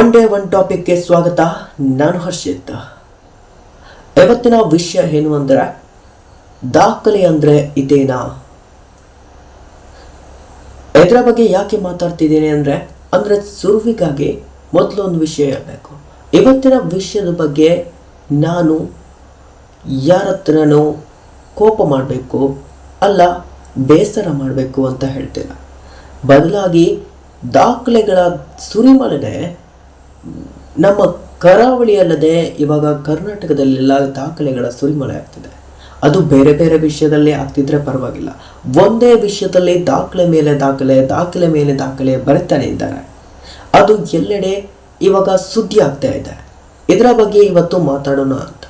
One day one ಟಾಪಿಕ್ಗೆ ಸ್ವಾಗತ. ನಾನು ಹರ್ಷಿತ್. ಇವತ್ತಿನ ವಿಷಯ ಏನು ಅಂದರೆ, ದಾಖಲೆ ಅಂದರೆ ಇದೇನಾ? ಇದರ ಬಗ್ಗೆ ಯಾಕೆ ಮಾತಾಡ್ತಿದ್ದೀನಿ ಅಂದರೆ ಅಂದರೆ ಸುರುವಿಗಾಗಿ ಮೊದಲು ಒಂದು ವಿಷಯ ಹೇಳಬೇಕು. ಇವತ್ತಿನ ವಿಷಯದ ಬಗ್ಗೆ ನಾನು ಯಾರ ಹತ್ರನೂ ಕೋಪ ಮಾಡಬೇಕು, ಅಲ್ಲ ಬೇಸರ ಮಾಡಬೇಕು ಅಂತ ಹೇಳ್ತಿಲ್ಲ. ಬದಲಾಗಿ ದಾಖಲೆಗಳ ಸುರಿಮಳೆನೆ ನಮ್ಮ ಕರಾವಳಿ ಅಲ್ಲದೆ ಇವಾಗ ಕರ್ನಾಟಕದಲ್ಲೆಲ್ಲ ದಾಖಲೆಗಳ ಸುರಿಮಳೆ ಆಗ್ತಿದೆ. ಅದು ಬೇರೆ ಬೇರೆ ವಿಷಯದಲ್ಲಿ ಆಗ್ತಿದ್ರೆ ಪರವಾಗಿಲ್ಲ. ಒಂದೇ ವಿಷಯದಲ್ಲಿ ದಾಖಲೆ ಮೇಲೆ ದಾಖಲೆ ದಾಖಲೆ ಮೇಲೆ ದಾಖಲೆ ಬರೀತಾನೆ ಇದ್ದಾರೆ. ಅದು ಎಲ್ಲೆಡೆ ಇವಾಗ ಸುದ್ದಿ ಆಗ್ತಾ ಇದೆ. ಇದರ ಬಗ್ಗೆ ಇವತ್ತು ಮಾತಾಡೋಣ ಅಂತ.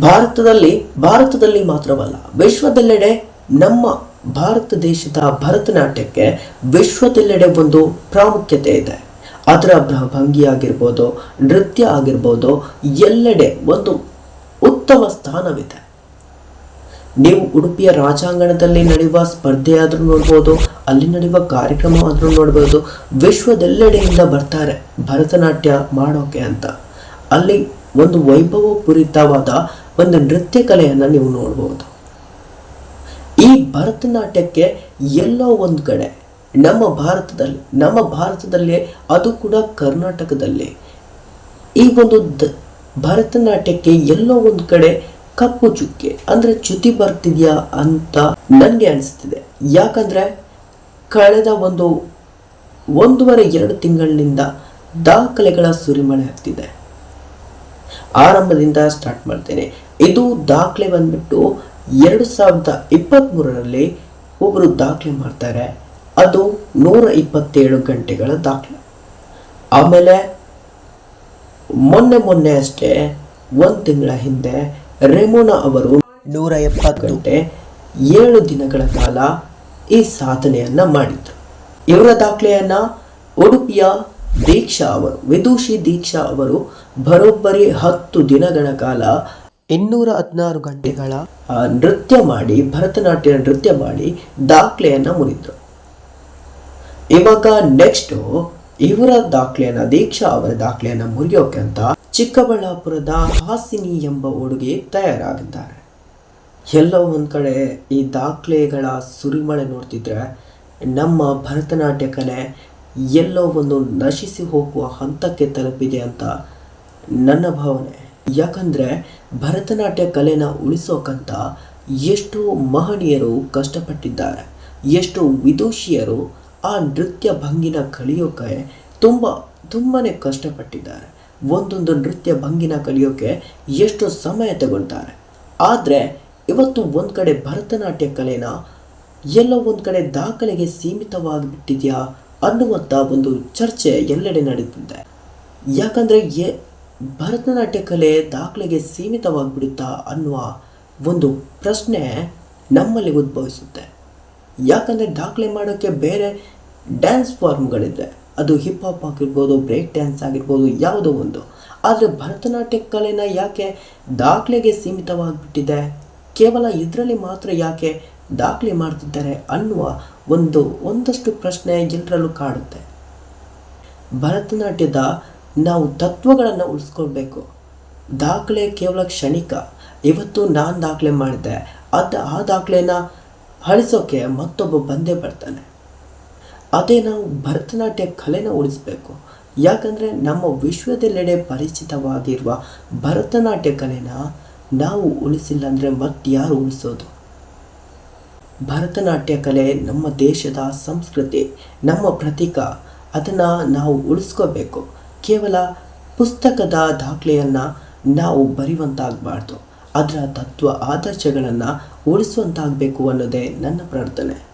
ಭಾರತದಲ್ಲಿ ಭಾರತದಲ್ಲಿ ಮಾತ್ರವಲ್ಲ, ವಿಶ್ವದೆಲ್ಲೆಡೆ ನಮ್ಮ ಭಾರತ ದೇಶದ ಭರತನಾಟ್ಯಕ್ಕೆ ವಿಶ್ವದೆಲ್ಲೆಡೆ ಒಂದು ಪ್ರಾಮುಖ್ಯತೆ ಇದೆ. ಅದರ ಭಂಗಿ ಆಗಿರ್ಬೋದು ನೃತ್ಯ ಆಗಿರ್ಬೋದು, ಎಲ್ಲೆಡೆ ಒಂದು ಉತ್ತಮ ಸ್ಥಾನವಿದೆ. ನೀವು ಉಡುಪಿಯ ರಾಜಾಂಗಣದಲ್ಲಿ ನಡೆಯುವ ಸ್ಪರ್ಧೆ ಆದ್ರೂ ನೋಡ್ಬೋದು, ಅಲ್ಲಿ ನಡೆಯುವ ಕಾರ್ಯಕ್ರಮ ಆದ್ರೂ ನೋಡ್ಬೋದು, ವಿಶ್ವದೆಲ್ಲೆಡೆಯಿಂದ ಬರ್ತಾರೆ ಭರತನಾಟ್ಯ ಮಾಡೋಕೆ ಅಂತ. ಅಲ್ಲಿ ಒಂದು ವೈಭವಪೂರಿತವಾದ ಒಂದು ನೃತ್ಯ ಕಲೆಯನ್ನು ನೀವು ನೋಡ್ಬೋದು. ಈ ಭರತನಾಟ್ಯಕ್ಕೆ ಎಲ್ಲೋ ಒಂದು ಕಡೆ ನಮ್ಮ ಭಾರತದಲ್ಲಿ ನಮ್ಮ ಭಾರತದಲ್ಲಿ, ಅದು ಕೂಡ ಕರ್ನಾಟಕದಲ್ಲಿ. ಈ ಒಂದು ದ- ಭರತನಾಟ್ಯಕ್ಕೆ ಎಲ್ಲೋ ಒಂದು ಕಡೆ ಕಪ್ಪು ಚುಕ್ಕೆ, ಅಂದರೆ ಚ್ಯುತಿ ಬರ್ತಿದೆಯಾ ಅಂತ ನನಗೆ ಅನಿಸ್ತಿದೆ. ಯಾಕಂದರೆ ಕಳೆದ ಒಂದು ಒಂದೂವರೆ ಎರಡು ತಿಂಗಳಿನಿಂದ ದಾಖಲೆಗಳ ಸುರಿಮಳೆ ಆಗ್ತಿದೆ. ಆರಂಭದಿಂದ ಸ್ಟಾರ್ಟ್ ಮಾಡ್ತೇನೆ. ಇದು ದಾಖಲೆ ಬಂದ್ಬಿಟ್ಟು ಎರಡು ಸಾವಿರದ ಇಪ್ಪತ್ತ್ಮೂರರಲ್ಲಿ ಒಬ್ಬರು ದಾಖಲೆ ಮಾಡ್ತಾರೆ. ಅದು ನೂರ ಇಪ್ಪತ್ತೇಳು ಗಂಟೆಗಳ ದಾಖಲೆ. ಆಮೇಲೆ ಮೊನ್ನೆ ಮೊನ್ನೆ ಅಷ್ಟೇ ಒಂದು ತಿಂಗಳ ಹಿಂದೆ ರೆಮೋನಾ ಅವರು ನೂರ ಎಪ್ಪತ್ತು. ಗಂಟೆ ಏಳು ದಿನಗಳ ಕಾಲ ಈ ಸಾಧನೆಯನ್ನ ಮಾಡಿದ್ರು. ಇವರ ದಾಖಲೆಯನ್ನು ಉಡುಪಿಯ ದೀಕ್ಷಾ ಅವರು ವಿದೂಷಿ ದೀಕ್ಷಾ ಅವರು ಬರೋಬ್ಬರಿ ಹತ್ತು ದಿನಗಳ ಕಾಲ ಇನ್ನೂರ ಹದಿನಾರು ಗಂಟೆಗಳ ನೃತ್ಯ ಮಾಡಿ ಭರತನಾಟ್ಯ ನೃತ್ಯ ಮಾಡಿ ದಾಖಲೆಯನ್ನು ಮುರಿದ್ರು. ಇವಾಗ ನೆಕ್ಸ್ಟ್ ಇವರ ದಾಖಲೆಯನ್ನ, ದೀಕ್ಷಾ ಅವರ ದಾಖಲೆಯನ್ನ ಮುರಿಯೋಕೆ ಅಂತ ಚಿಕ್ಕಬಳ್ಳಾಪುರದ ಹಾಸಿನಿ ಎಂಬ ಹುಡುಗಿ ತಯಾರಾಗಿದ್ದಾರೆ. ಎಲ್ಲೋ ಒಂದು ಕಡೆ ಈ ದಾಖಲೆಗಳ ಸುರಿಮಳೆ ನೋಡ್ತಿದ್ರೆ ನಮ್ಮ ಭರತನಾಟ್ಯ ಕಲೆ ಎಲ್ಲೋ ಒಂದು ನಶಿಸಿ ಹೋಗುವ ಹಂತಕ್ಕೆ ತಲುಪಿದೆ ಅಂತ ನನ್ನ ಭಾವನೆ. ಯಾಕಂದ್ರೆ ಭರತನಾಟ್ಯ ಕಲೆನ ಉಳಿಸೋಕಂತ ಎಷ್ಟು ಮಹನೀಯರು ಕಷ್ಟಪಟ್ಟಿದ್ದಾರೆ, ಎಷ್ಟು ವಿದೂಷಿಯರು ಆ ನೃತ್ಯ ಭಂಗಿನ ಕಲಿಯೋಕೆ ತುಂಬ ತುಂಬಾ ಕಷ್ಟಪಟ್ಟಿದ್ದಾರೆ. ಒಂದೊಂದು ನೃತ್ಯ ಭಂಗಿನ ಕಲಿಯೋಕೆ ಎಷ್ಟು ಸಮಯ ತಗೊಳ್ತಾರೆ. ಆದರೆ ಇವತ್ತು ಒಂದು ಕಡೆ ಭರತನಾಟ್ಯ ಕಲೆನ ಎಲ್ಲ ಒಂದು ಕಡೆ ದಾಖಲೆಗೆ ಸೀಮಿತವಾಗಿಬಿಟ್ಟಿದೆಯಾ ಅನ್ನುವಂಥ ಒಂದು ಚರ್ಚೆ ಎಲ್ಲೆಡೆ ನಡೀತಿದೆ ಯಾಕಂದರೆ ಎ, ಭರತನಾಟ್ಯ ಕಲೆ ದಾಖಲೆಗೆ ಸೀಮಿತವಾಗಿಬಿಡುತ್ತಾ ಅನ್ನುವ ಒಂದು ಪ್ರಶ್ನೆ ನಮ್ಮಲ್ಲಿ ಉದ್ಭವಿಸುತ್ತೆ. ಯಾಕಂದರೆ ದಾಖಲೆ ಮಾಡೋಕ್ಕೆ ಬೇರೆ ಡ್ಯಾನ್ಸ್ ಫಾರ್ಮ್ಗಳಿದೆ ಅದು ಹಿಪ್ ಹಾಪ್ ಆಗಿರ್ಬೋದು ಬ್ರೇಕ್ ಡ್ಯಾನ್ಸ್ ಆಗಿರ್ಬೋದು, ಯಾವುದೋ ಒಂದು. ಆದರೆ ಭರತನಾಟ್ಯ ಕಲೆನ ಯಾಕೆ ದಾಖಲೆಗೆ ಸೀಮಿತವಾಗಿಬಿಟ್ಟಿದೆ? ಕೇವಲ ಇದರಲ್ಲಿ ಮಾತ್ರ ಯಾಕೆ ದಾಖಲೆ ಮಾಡ್ತಿದ್ದಾರೆ ಅನ್ನುವ ಒಂದು, ಒಂದಷ್ಟು ಪ್ರಶ್ನೆ ಎಲ್ಲರಲ್ಲೂ ಕಾಡುತ್ತೆ. ಭರತನಾಟ್ಯದ ನಾವು ತತ್ವಗಳನ್ನು ಉಳಿಸ್ಕೊಳ್ಬೇಕು. ದಾಖಲೆ ಕೇವಲ ಕ್ಷಣಿಕ. ಇವತ್ತು ನಾನು ದಾಖಲೆ ಮಾಡಿದೆ ಅದು ಆ ದಾಖಲೆನ ಅಳಿಸೋಕೆ ಮತ್ತೊಬ್ಬ ಬಂದೇ ಬರ್ತಾನೆ. ಅದೇ ನಾವು ಭರತನಾಟ್ಯ ಕಲೆನ ಉಳಿಸ್ಬೇಕು. ಯಾಕಂದರೆ ನಮ್ಮ ವಿಶ್ವದೆಲ್ಲೆಡೆ ಪರಿಚಿತವಾಗಿರುವ ಭರತನಾಟ್ಯ ಕಲೆನ ನಾವು ಉಳಿಸಿಲ್ಲ ಅಂದರೆ ಯಾರು ಉಳಿಸೋದು? ಭರತನಾಟ್ಯ ಕಲೆ ನಮ್ಮ ದೇಶದ ಸಂಸ್ಕೃತಿ, ನಮ್ಮ ಪ್ರತೀಕ, ಅದನ್ನು ನಾವು ಉಳಿಸ್ಕೋಬೇಕು. ಕೇವಲ ಪುಸ್ತಕದ ದಾಖಲೆಯನ್ನು ನಾವು ಬರೆಯುವಂತಾಗಬಾರ್ದು ಅದರ ತತ್ವ ಆದರ್ಶಗಳನ್ನು ಉಳಿಸುವಂತಾಗಬೇಕು ಅನ್ನೋದೇ ನನ್ನ ಪ್ರಾರ್ಥನೆ.